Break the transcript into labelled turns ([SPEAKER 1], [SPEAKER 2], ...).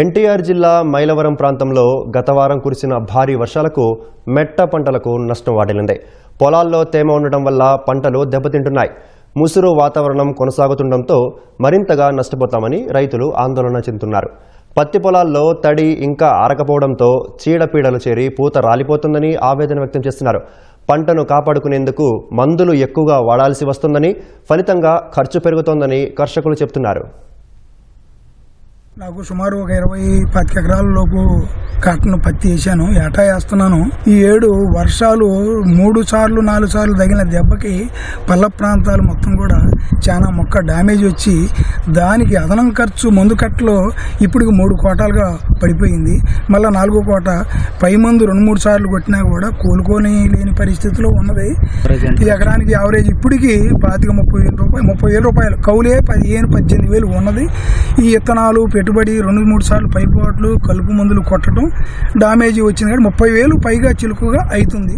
[SPEAKER 1] ఎన్టీఆర్ జిల్లా మైలవరం ప్రాంతంలో గత వారం కురిసిన భారీ వర్షాలకు మెట్ట పంటలకు నష్టం వాటిల్లింది. పొలాల్లో తేమ ఉండటం వల్ల పంటలు దెబ్బతింటున్నాయి. ముసురు వాతావరణం కొనసాగుతుండటంతో మరింతగా నష్టపోతామని రైతులు ఆందోళన చెందుతున్నారు. పత్తి పొలాల్లో తడి ఇంకా ఆరకపోవడంతో చీడపీడలు చేరి పూత రాలిపోతుందని ఆవేదన వ్యక్తం చేస్తున్నారు. పంటను కాపాడుకునేందుకు మందులు ఎక్కువగా వాడాల్సి వస్తుందని ఫలితంగా ఖర్చు పెరుగుతోందని కర్షకులు చెబుతున్నారు.
[SPEAKER 2] నాకు సుమారు ఒక ఇరవై పాతిక ఎకరాల లోపు కాటన్ పత్తి వేసాను ఏటా వేస్తున్నాను. ఈ ఏడు వర్షాలు మూడు సార్లు నాలుగు సార్లు తగిన దెబ్బకి పల్ల ప్రాంతాలు మొత్తం కూడా చాలా మొక్క డ్యామేజ్ వచ్చి దానికి అదనం ఖర్చు మందు కట్టలో ఇప్పటికి మూడు కోటాలుగా పడిపోయింది. మళ్ళీ నాలుగో కోట పై మందు రెండు మూడు సార్లు కొట్టినా కూడా కోలుకొని లేని పరిస్థితిలో ఉన్నది. ఇది ఎకరానికి యావరేజ్ ఇప్పటికి పాతిక ముప్పై వేల రూపాయలు ముప్పై వేల రూపాయలు కౌలే పదిహేను పద్దెనిమిది వేలు ఉన్నది. ఈ విత్తనాలు పెట్టుబడి రెండు మూడు సార్లు పైపోట్లు కలుపు మందులు కొట్టడం డామేజ్ వచ్చింది. కానీ ముప్పై వేలు పైగా చిలుకుగా అవుతుంది.